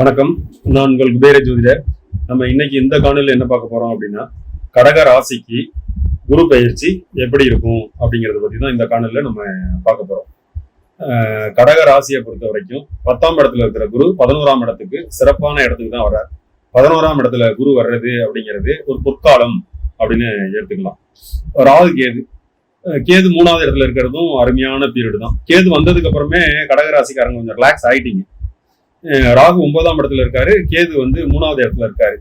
வணக்கம். நான் உங்கள் குபேர ஜோதிடர். நம்ம இன்னைக்கு இந்த காணொலியில் என்ன பார்க்க போறோம் அப்படின்னா கடக ராசிக்கு குரு பயிற்சி எப்படி இருக்கும் அப்படிங்கறத பத்தி தான் இந்த காணொலியில் நம்ம பார்க்க போறோம். கடக ராசியை பொறுத்த வரைக்கும் பத்தாம் இடத்துல இருக்கிற குரு பதினோராம் இடத்துக்கு சிறப்பான இடத்துக்கு தான் வர்றார். பதினோராம் இடத்துல குரு வர்றது அப்படிங்கிறது ஒரு பொற்காலம் அப்படின்னு எடுத்துக்கலாம். ராகு கேது. கேது மூணாவது இடத்துல இருக்கிறதும் அருமையான பீரியடு தான். கேது வந்ததுக்கு அப்புறமே கடகராசிக்காரங்க கொஞ்சம் ரிலாக்ஸ் ஆயிட்டீங்க. ராகு ஒன்பதாம் இடத்துல இருக்காரு. கேது வந்து மூணாவது இடத்துல இருக்காரு.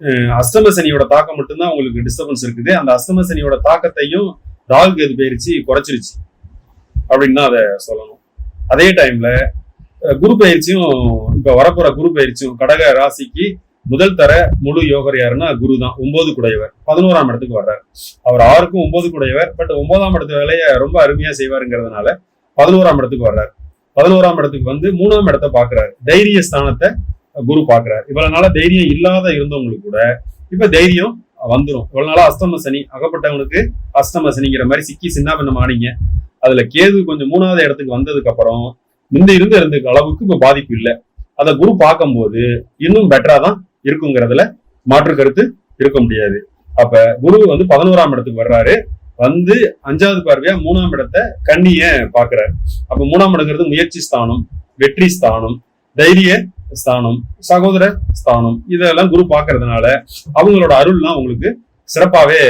அஹ் சனியோட தாக்கம் மட்டும்தான் உங்களுக்கு டிஸ்டர்பன்ஸ் இருக்குது. அந்த அஸ்தம சனியோட தாக்கத்தையும் ராகு கேது பயிற்சி குறைச்சிருச்சு. அப்படின்னு தான் அதை சொல்லணும். அதே டைம்ல குரு பயிற்சியும் இப்ப வரப்போற குரு பயிற்சியும் கடக ராசிக்கு முதல் தர முழு யோகர் யாருன்னா குரு தான். ஒன்பது குடையவர். பதினோராம் இடத்துக்கு வர்றாரு. அவர் ஆறுக்கும் ஒன்பது குடையவர். பட் ஒன்பதாம் இடத்து வேலையை ரொம்ப அருமையா செய்வாருங்கிறதுனால பதினோராம் இடத்துக்கு வர்றாரு. பதினோராம் இடத்துக்கு வந்து மூணாம் இடத்தை பாக்குறாரு தைரிய ஸ்தானத்தை குரு பாக்குறாரு இவ்வளவு நாளா தைரியம் இல்லாத இருந்தவங்களுக்கு கூட இப்ப தைரியம் வந்துடும் இவ்வளவு நாளா அஷ்டம சனி அகப்பட்டவங்களுக்கு அஷ்டம சனிங்கிற மாதிரி சிக்கி சின்ன பின்னம் ஆனீங்க. அதுல கேது கொஞ்சம் மூணாவது இடத்துக்கு வந்ததுக்கு அப்புறம் முந்தி இருந்த இருந்த அளவுக்கு இப்ப பாதிப்பு இல்லை. அதை குரு பார்க்கும்போது இன்னும் பெட்டரா தான் இருக்குங்கிறதுல மாற்று கருத்து இருக்க முடியாது. அப்ப குரு வந்து பதினோராம் இடத்துக்கு வர்றாரு. வந்து அஞ்சாவது பார்வையா மூணாம் இடத்தை கண்ணிய பாக்குறாரு அப்ப மூணாம் இடங்கிறது முயற்சி ஸ்தானம் வெற்றி ஸ்தானம் தைரிய ஸ்தானம் சகோதர ஸ்தானம் இதெல்லாம் குரு பாக்குறதுனால அவங்களோட அருள்லாம் உங்களுக்கு சிறப்பாவே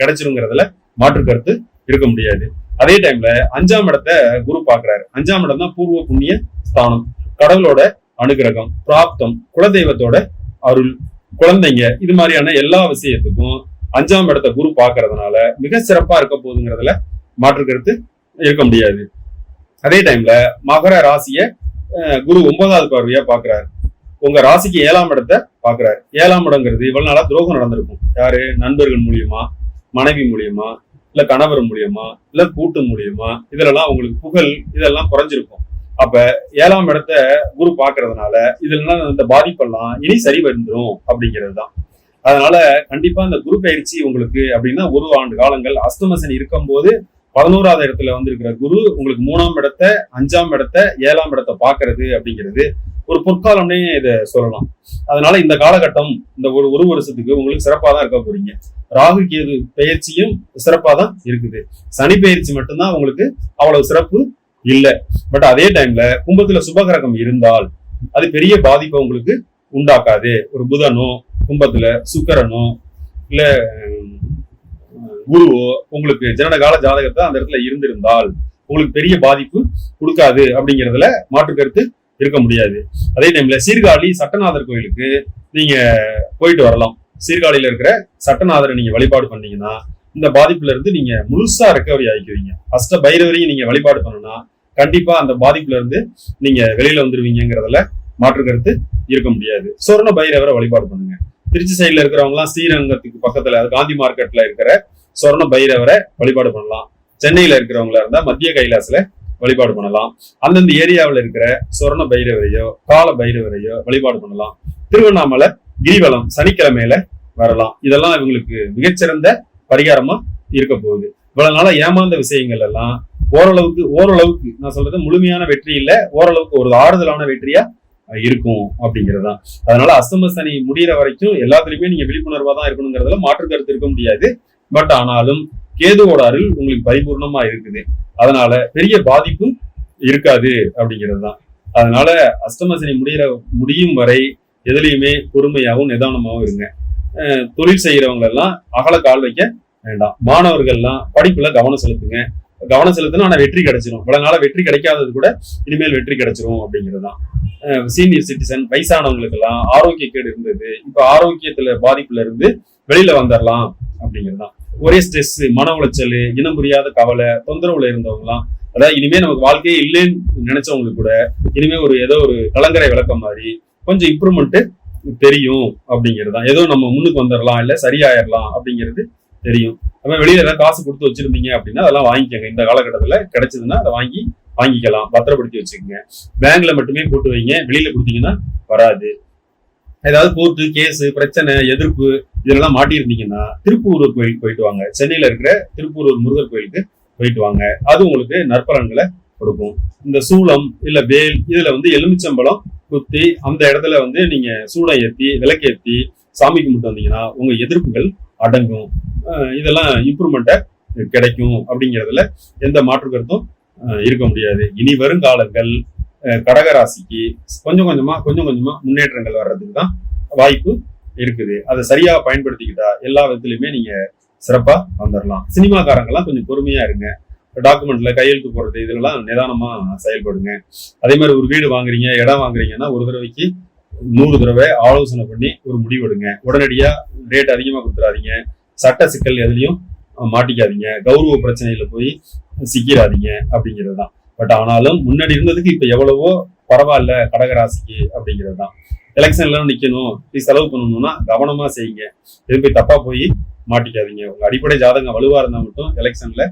கிடைச்சிருங்கிறதுல மாற்று கருத்து இருக்க முடியாது. அதே டைம்ல அஞ்சாம் இடத்தை குரு பாக்குறாரு அஞ்சாம் இடம் தான் பூர்வ புண்ணிய ஸ்தானம். கடவுளோட அனுகிரகம் பிராப்தம் குலதெய்வத்தோட அருள் குழந்தைங்க இது மாதிரியான எல்லா விஷயத்துக்கும் அஞ்சாம் இடத்தை குரு பாக்குறதுனால மிக சிறப்பா இருக்க போகுதுங்கிறதுல மாற்று கருத்து இருக்க முடியாது. அதே டைம்ல மகர ராசிய அஹ், குரு ஒன்பதாவது பார்வையா பாக்குறாரு உங்க ராசிக்கு ஏழாம் இடத்தை பாக்குறாரு ஏழாம் இடங்கிறது இவ்வளவு நாளா துரோகம் நடந்திருக்கும். யாரு? நண்பர்கள் மூலியமா மனைவி மூலியமா இல்ல கணவர் மூலியமா இல்ல கூட்டு மூலியமா இதெல்லாம் உங்களுக்கு புகழ் இதெல்லாம் குறைஞ்சிருக்கும். அப்ப ஏழாம் இடத்த குரு பாக்குறதுனால இதுல இந்த பாதிப்பெல்லாம் இனி சரி வந்துடும் அப்படிங்கிறது தான் அதனால கண்டிப்பா இந்த குரு பயிற்சி உங்களுக்கு அப்படின்னா ஒரு ஆண்டு காலங்கள். அஸ்தமசனி இருக்கும்போது பதினோராவது இடத்துல வந்திருக்கிற குரு. உங்களுக்கு மூணாம் இடத்த அஞ்சாம் இடத்த ஏழாம் இடத்த பாக்குறது அப்படிங்கிறது ஒரு பொற்காலம்னே இதை சொல்லலாம். அதனால இந்த காலகட்டம் இந்த ஒரு ஒரு வருஷத்துக்கு உங்களுக்கு சிறப்பாக தான் இருக்க போறீங்க. ராகு கேது பயிற்சியும் சிறப்பாக தான் இருக்குது. சனி பயிற்சி மட்டும்தான் உங்களுக்கு அவ்வளவு சிறப்பு இல்லை. பட் அதே டைம்ல கும்பத்துல சுபகிரகம் இருந்தால் அது பெரிய பாதிப்பை உங்களுக்கு உண்டாக்காது. ஒரு புதனோ கும்பத்துல சுக்கரனோ இல்ல குருவோ உங்களுக்கு ஜனனகால ஜாதகத்தை அந்த இடத்துல இருந்திருந்தால் உங்களுக்கு பெரிய பாதிப்பு கொடுக்காது அப்படிங்கிறதுல மாற்று கருத்து இருக்க முடியாது. அதே டைம்ல சீர்காழி சட்டநாதர் கோயிலுக்கு நீங்க போயிட்டு வரலாம். சீர்காழியில இருக்கிற சட்டநாதரை நீங்க வழிபாடு பண்ணீங்கன்னா இந்த பாதிப்புல இருந்து நீங்க முழுசா ரெக்கவரி ஆகிக்குவீங்க. அஷ்ட பைரவரையும் நீங்க வழிபாடு பண்ணனா கண்டிப்பா அந்த பாதிப்புல இருந்து நீங்க வெளியில வந்துருவீங்கிறதுல மாற்று கருத்து இருக்க முடியாது. சொர்ண பைரவரை வழிபாடு பண்ணுங்க. திருச்சி சைடுல இருக்கிறவங்க எல்லாம் ஸ்ரீரங்கத்துக்கு பக்கத்துல காந்தி மார்க்கெட்ல இருக்கிற சொர்ண பைரவரை வழிபாடு பண்ணலாம். சென்னையில இருக்கிறவங்களா இருந்தா மத்திய கைலாஸ்ல வழிபாடு பண்ணலாம். அந்தந்த ஏரியாவில் இருக்கிற சொர்ண பைரவரையோ கால பைரவரையோ வழிபாடு பண்ணலாம். திருவண்ணாமலை கிரிவலம் சனிக்கிழமையில வரலாம். இதெல்லாம் இவங்களுக்கு மிகச்சிறந்த பரிகாரமா இருக்க போகுது. இவ்வளவு நாளா ஏமாந்த விஷயங்கள் எல்லாம் ஓரளவுக்கு ஓரளவுக்கு நான் சொல்றது முழுமையான வெற்றி இல்ல ஓரளவுக்கு ஒரு ஆறுதலான வெற்றியா இருக்கும் அப்படிங்கிறது தான் அதனால அஸ்தம சனி முடிகிற வரைக்கும் எல்லாத்துலயுமே நீங்க விழிப்புணர்வா தான் இருக்கணுங்கிறதுல மாற்று கருத்து இருக்க முடியாது. பட் ஆனாலும் கேதுவோட அருள் உங்களுக்கு பரிபூர்ணமா இருக்குது. அதனால பெரிய பாதிப்பு இருக்காது அப்படிங்கிறது தான் அதனால அஷ்டமசனி முடிகிற முடியிற முடியும் வரை எதுலையுமே பொறுமையாகவும் நிதானமாகவும் இருங்க. தொழில் செய்கிறவங்க எல்லாம் அகல கால் வைக்க வேண்டாம். மாணவர்கள்லாம் படிப்புல கவனம் செலுத்துங்க. கவனம் செலுத்தணும் ஆனா வெற்றி கிடைச்சிரும். பழங்கால வெற்றி கிடைக்காதது கூட இனிமேல் வெற்றி கிடைச்சிரும் அப்படிங்கிறது தான் சீனியர் சிட்டிசன் வயசானவங்களுக்கு எல்லாம் ஆரோக்கிய கேடு இருந்தது. இப்ப ஆரோக்கியத்துல பாதிப்புல இருந்து வெளியில வந்துடலாம் அப்படிங்கிறது தான் ஒரே ஸ்ட்ரெஸ் மன உளைச்சல் இனம் புரியாத கவலை தொந்தரவுல இருந்தவங்கலாம் அதாவது இனிமே நமக்கு வாழ்க்கையே இல்லைன்னு நினைச்சவங்களுக்கு கூட இனிமே ஒரு ஏதோ ஒரு கலங்கரை விளக்கம் மாதிரி கொஞ்சம் இம்ப்ரூவ்மெண்ட் தெரியும் அப்படிங்கிறது தான் ஏதோ நம்ம முன்னுக்கு வந்துடலாம் இல்ல சரியாயிரலாம் அப்படிங்கிறது தெரியும். அப்போ வெளியில ஏதாவது காசு கொடுத்து வச்சிருந்தீங்க அப்படின்னா அதெல்லாம் வாங்கிக்கோங்க. இந்த காலகட்டத்தில் கிடைச்சதுன்னா அதை வாங்கி வாங்கிக்கலாம். பத்திரப்படுத்தி வச்சுக்கோங்க. பேங்க்ல மட்டுமே போட்டு வைங்க. வெளியில கொடுத்தீங்கன்னா வராது. ஏதாவது கோர்ட்டு கேஸு பிரச்சனை எதிர்ப்பு இதெல்லாம் மாட்டியிருந்தீங்கன்னா திருப்பூரூர் கோயிலுக்கு போயிட்டு வாங்க. சென்னையில இருக்கிற திருப்பூரூர் முருகர் கோயிலுக்கு போயிட்டு வாங்க. அது உங்களுக்கு நற்பலன்களை கொடுக்கும். இந்த சூளம் இல்ல வேல் இதுல வந்து எலுமிச்சம்பழம் குத்தி அந்த இடத்துல வந்து நீங்க சூடம் ஏத்தி விளக்கேத்தி சாமி கும்பிட்டு வந்தீங்கன்னா உங்க எதிர்ப்புகள் அடங்கும். இதெல்லாம் இம்ப்ரூவ்மெண்ட்டை கிடைக்கும் அப்படிங்கிறதுல எந்த மாற்று கருத்தும் இருக்க முடியாது. இனி வரும் காலங்கள் கடகராசிக்கு கொஞ்சம் கொஞ்சமா கொஞ்சம் கொஞ்சமா முன்னேற்றங்கள் வர்றதுக்கு தான் வாய்ப்பு இருக்குது. அதை சரியா பயன்படுத்திக்கிட்டா எல்லா விதத்துலயுமே நீங்க சிறப்பா வந்துடலாம் சினிமாக்காரங்கெல்லாம் கொஞ்சம் பொறுமையா இருங்க. டாக்குமெண்ட்ல கையெழுத்து போடுறது இதெல்லாம் நிதானமா செயல்படுங்க. அதே மாதிரி ஒரு வீடு வாங்குறீங்க இடம் வாங்குறீங்கன்னா ஒரு தடவைக்கு நூறு தடவை ஆலோசனை பண்ணி ஒரு முடிவெடுங்க. உடனடியா ரேட் அதிகமா கொடுத்துறாதீங்க. சட்ட சிக்கல் எதுலையும் மாட்டிக்காதீங்க. கௌரவ பிரச்சனையில போய் சிக்கிறாதீங்க அப்படிங்கிறது தான் பட் ஆனாலும் முன்னாடி இருந்ததுக்கு இப்ப எவ்வளவோ பரவாயில்ல கடகராசிக்கு அப்படிங்கிறது தான் எலெக்ஷன்லாம் நிக்கணும். போய் செலவு பண்ணணும்னா கவனமா செய்யுங்க. திரும்பி போய் தப்பா போய் மாட்டிக்காதீங்க. உங்க அடிப்படை ஜாதகம் வலுவா இருந்தா மட்டும் எலெக்ஷன்ல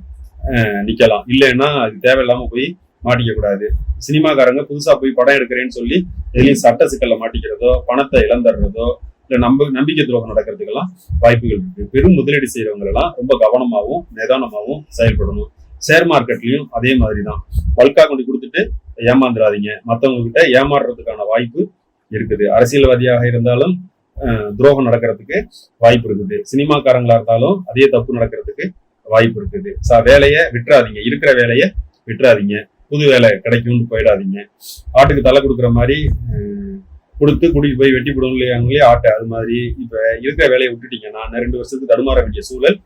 நிக்கலாம். இல்லைன்னா அது தேவையில்லாம போய் மாட்டிக்க கூடாது. சினிமாக்காரங்க புதுசா போய் படம் எடுக்கிறேன்னு சொல்லி எதுலையும் சட்ட சிக்கல்ல மாட்டிக்கிறதோ பணத்தை இழந்துடுறதோ இல்ல நம்ப நம்பிக்கை துரோகம் நடக்கிறதுக்கெல்லாம் வாய்ப்புகள் இருக்கு. பெரும் முதலீடு செய்யறவங்க எல்லாம் ரொம்ப கவனமாகவும் நிதானமாகவும் செயல்படணும். ஷேர் மார்க்கெட்லயும் அதே மாதிரி தான் பல்கா கொண்டு கொடுத்துட்டு ஏமாந்துடாதீங்க மற்றவங்க கிட்ட ஏமாறுறதுக்கான வாய்ப்பு இருக்குது. அரசியல்வாதியாக இருந்தாலும் துரோகம் நடக்கிறதுக்கு வாய்ப்பு இருக்குது. சினிமாக்காரங்களா இருந்தாலும் அதே தப்பு நடக்கிறதுக்கு வாய்ப்பு இருக்குது. சா வேலையை விட்டுறாதீங்க. இருக்கிற வேலையை விட்டுறாதீங்க. புது வேலை கிடைக்கும்னு போயிடாதீங்க. ஆட்டுக்கு தலை கொடுக்குற மாதிரி கொடுத்து கூட்டிட்டு போய் வெட்டி போடுவோம் இல்லையாங்களே ஆட்டை அது மாதிரி இப்ப இருக்கிற வேலையை விட்டுட்டீங்கன்னா நான் ரெண்டு வருஷத்துக்கு தடுமாற வேண்டிய சூழல்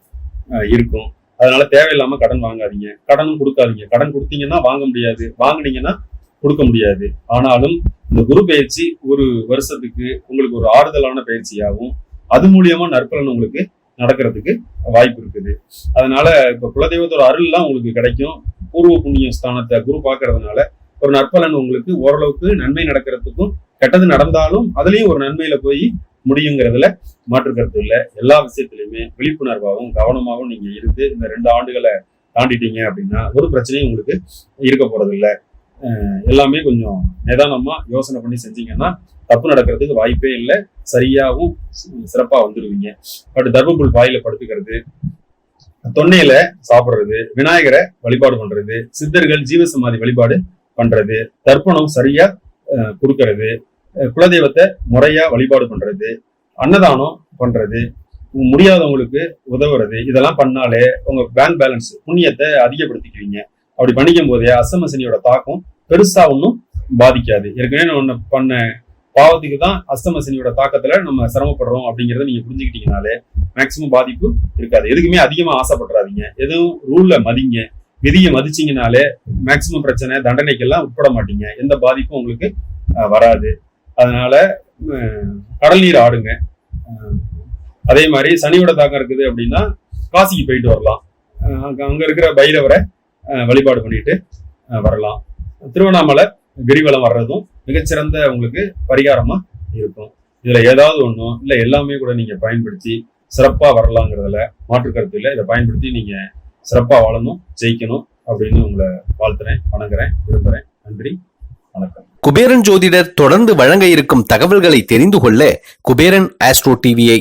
இருக்கும். அதனால தேவையில்லாம கடன் வாங்காதீங்க. கடனும் கொடுக்காதீங்க. கடன் கொடுத்தீங்கன்னா வாங்க முடியாது. வாங்குனீங்கன்னா கொடுக்க முடியாது. ஆனாலும் இந்த குரு பயிற்சி ஒரு வருஷத்துக்கு உங்களுக்கு ஒரு ஆறுதலான பயிற்சியாகவும் அது மூலியமா நற்பலன் உங்களுக்கு நடக்கிறதுக்கு வாய்ப்பு இருக்குது. அதனால இப்ப குலதெய்வத்தோட அருள்லாம் உங்களுக்கு கிடைக்கும். பூர்வ புண்ணிய ஸ்தானத்தை குரு பார்க்கறதுனால ஒரு நற்பலன் உங்களுக்கு ஓரளவுக்கு நன்மை நடக்கிறதுக்கும் கெட்டது நடந்தாலும் அதுலயும் ஒரு நன்மையில போய் முடியுங்கிறதுல மாற்று கருத்து இல்லை. எல்லா விஷயத்திலையுமே விழிப்புணர்வாகவும் கவனமாகவும் நீங்க இருந்து இந்த ரெண்டு ஆண்டுகளை தாண்டிட்டீங்க அப்படின்னா ஒரு பிரச்சனையும் உங்களுக்கு இருக்க போறது இல்ல அஹ் எல்லாமே கொஞ்சம் நிதானமா யோசனை பண்ணி செஞ்சீங்கன்னா தப்பு நடக்கிறதுக்கு வாய்ப்பே இல்லை. சரியாவும் சிறப்பா வந்துடுவீங்க பட் தர்மபுல் வாயில படுத்துக்கிறது தொன்னையில சாப்பிடுறது விநாயகரை வழிபாடு பண்றது சித்தர்கள் ஜீவசமாதி வழிபாடு பண்றது தர்ப்பணம் சரியா அஹ், கொடுக்கறது குலதெய்வத்தை முறையா வழிபாடு பண்றது அன்னதானம் பண்றது முடியாதவங்களுக்கு உதவுறது இதெல்லாம் பண்ணாலே உங்க பேங்க் பேலன்ஸ் புண்ணியத்தை அதிகப்படுத்திக்குவீங்க. அப்படி பண்ணிக்கும் போதே அசம தாக்கம் பெருசா ஒன்றும் பாதிக்காது. ஏற்கனவே நான் ஒன்று பண்ண பாவத்துக்கு தான் அஸ்தமசனியோட தாக்கத்துல நம்ம சிரமப்படுறோம் அப்படிங்கறத நீங்க புரிஞ்சுக்கிட்டீங்கனாலே மேக்சிமம் பாதிப்பு இருக்காது. எதுக்குமே அதிகமா ஆசைப்படுறாதீங்க எதுவும் ரூல்ல மதிங்க. விதியை மதிச்சீங்கனாலே மேக்சிமம் பிரச்சனை தண்டனைக்கெல்லாம் உட்பட மாட்டீங்க. எந்த பாதிப்பும் உங்களுக்கு வராது. அதனால கடல் நீர் ஆடுங்க. அதே மாதிரி சனியோட தாக்கம் இருக்குது அப்படின்னா காசிக்கு போயிட்டு வரலாம். அங்கே அங்க இருக்கிற பைரவரை வழிபாடு பண்ணிட்டு வரலாம். திருவண்ணாமலை கிரிவலம் வர்றதும் மிகச்சிறந்த உங்களுக்கு பரிகாரமா இருக்கும். இதுல ஏதாவது ஒண்ணும் இல்ல எல்லாமே கூட நீங்க பயன்படுத்தி சிறப்பா வரலாங்கிறதுல மாற்று கருத்து இல்லை. இதை பயன்படுத்தி நீங்க சிறப்பா வாழணும் ஜெயிக்கணும் அப்படின்னு உங்களை வாழ்த்துறேன் வணங்குறேன் விரும்புறேன். நன்றி வணக்கம். குபேரன் ஜோதிடர் தொடர்ந்து வழங்க இருக்கும் தகவல்களை தெரிந்து கொள்ள குபேரன் ஆஸ்ட்ரோ டிவியை